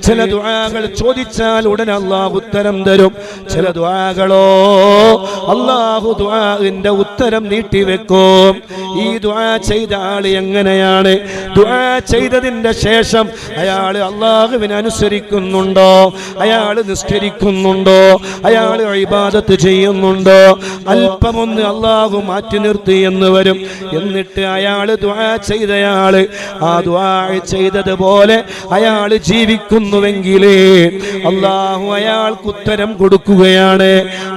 ചില ദുആകൾ ചോദിച്ചാൽ ഉടൻ അള്ളാഹു ഉത്തരം തരും. ചില ദുആകളോ അള്ളാഹു ദുആന്റെ ഉത്തരം നീട്ടിവെക്കും. ഈ ദുആ ചെയ്ത ആൾ എങ്ങനെയാണ്? ദുആ ചെയ്തതിന്റെ ശേഷം അയാൾ അള്ളാഹുവിനെ അനുസരിക്കുന്നുണ്ടോ? അയാൾ നിസ്കരിക്കുന്നുണ്ടോ? അയാൾ ഇബാദത്ത് ചെയ്യുന്നുണ്ടോ? അല്പമൊന്ന് അള്ളാഹു മാറ്റി നിർത്തി എന്ന് വരും. എന്നിട്ട് അയാൾ ദുആ ചെയ്തയാൾ ആ ദുആ ചെയ്തതുപോലെ അയാൾ ജീവിക്കുന്നുവെങ്കിലേ അള്ളാഹു അയാൾക്ക് ഉത്തരം കൊടുക്കുകയാണ്.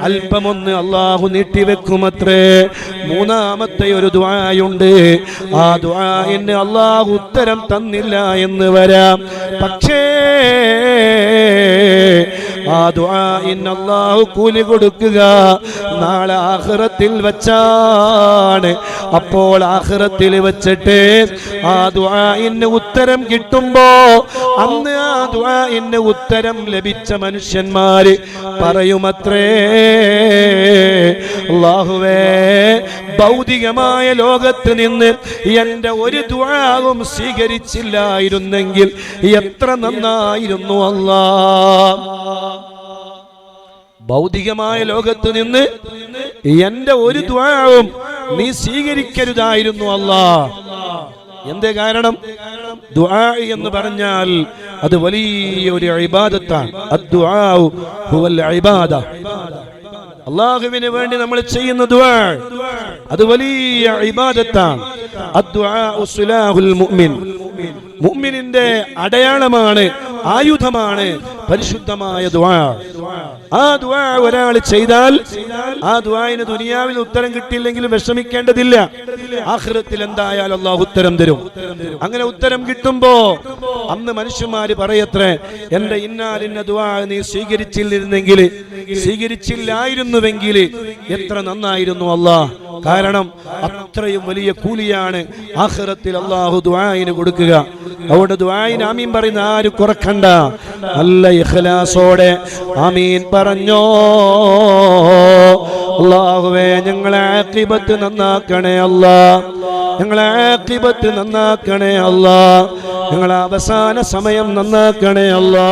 അല്പമൊന്ന് അള്ളാഹു നീട്ടിവെക്കുമത്രേ. മൂന്നാമത്തെ ഒരു ദ്വായുണ്ട്. ആ ദ്വായന് അള്ളാഹു ഉത്തരം തന്നില്ല എന്ന് വരാം. പക്ഷേ ആ ദുആ ഇന്നല്ലാഹു കൂലി കൊടുക്കുക. നാളെ ആഖിറത്തിൽ വെച്ചാണ്. അപ്പോൾ ആഖിറത്തിൽ വെച്ചിട്ട് ആ ദുആഇന് ഉത്തരം കിട്ടുമ്പോ അന്ന് ആ ദുആഇന് ഉത്തരം ലഭിച്ച മനുഷ്യന്മാര് പറയുമത്രേ അള്ളാഹുവേ ഭൗതികമായ ലോകത്ത് നിന്ന് എന്റെ ഒരു ദ്വാവും സ്വീകരിച്ചില്ലായിരുന്നെങ്കിൽ എത്ര നന്നായിരുന്നു അല്ലാ. ഭൗതികമായ ലോകത്ത് നിന്ന് എന്റെ ഒരു ദ്വാവും നീ സ്വീകരിക്കരുതായിരുന്നു അല്ലാ. എന്തേ കാരണം? ദുആ എന്ന് പറഞ്ഞാൽ അത് വലിയ ഒരു ഇബാദ. അള്ളാഹുവിന് വേണ്ടി നമ്മൾ ചെയ്യുന്ന ദുആ അത് വലിയ ഇബാദത്താണ്. മുഅ്മിനിന്റെ അടയാളമാണ് ആയുധമാണ് പരിശുദ്ധമായ ആ ഒരാൾ ചെയ്താൽ ആ ദുആന് ദുനിയാവിൽ ഉത്തരം കിട്ടിയില്ലെങ്കിലും വിഷമിക്കേണ്ടതില്ല. ആഖിറത്തിൽ എന്തായാലും അള്ളാഹു ഉത്തരം തരും. അങ്ങനെ ഉത്തരം കിട്ടുമ്പോ അന്ന് മനുഷ്യന്മാര് പറയത്രേ എന്റെ ഇന്നാലിന്ന ദുആ നീ സ്വീകരിച്ചിരുന്നെങ്കിൽ സ്വീകരിച്ചില്ലായിരുന്നുവെങ്കിൽ എത്ര നന്നായിരുന്നു അള്ളാഹ് കാരണം അത്രയും വലിയ കൂലിയാണ് ആഹ്റത്തിൽ അള്ളാഹു ദുആയിന് കൊടുക്കുക. അവിടെ ദുആയിന് ആമീൻ പറയുന്ന ആര് കുറക്കണ്ട. നല്ല ഇഖ്ലാസോടെ ആമീൻ പറഞ്ഞോ. അള്ളാഹുവേ ഞങ്ങളെ ആക്കിബത്ത് നന്നാക്കണേ അല്ലാ. ഞങ്ങളെ ആക്കിബത്ത് നന്നാക്കണേ അല്ലാ. ഞങ്ങളെ അവസാന സമയം നന്നാക്കണേ അല്ലാ.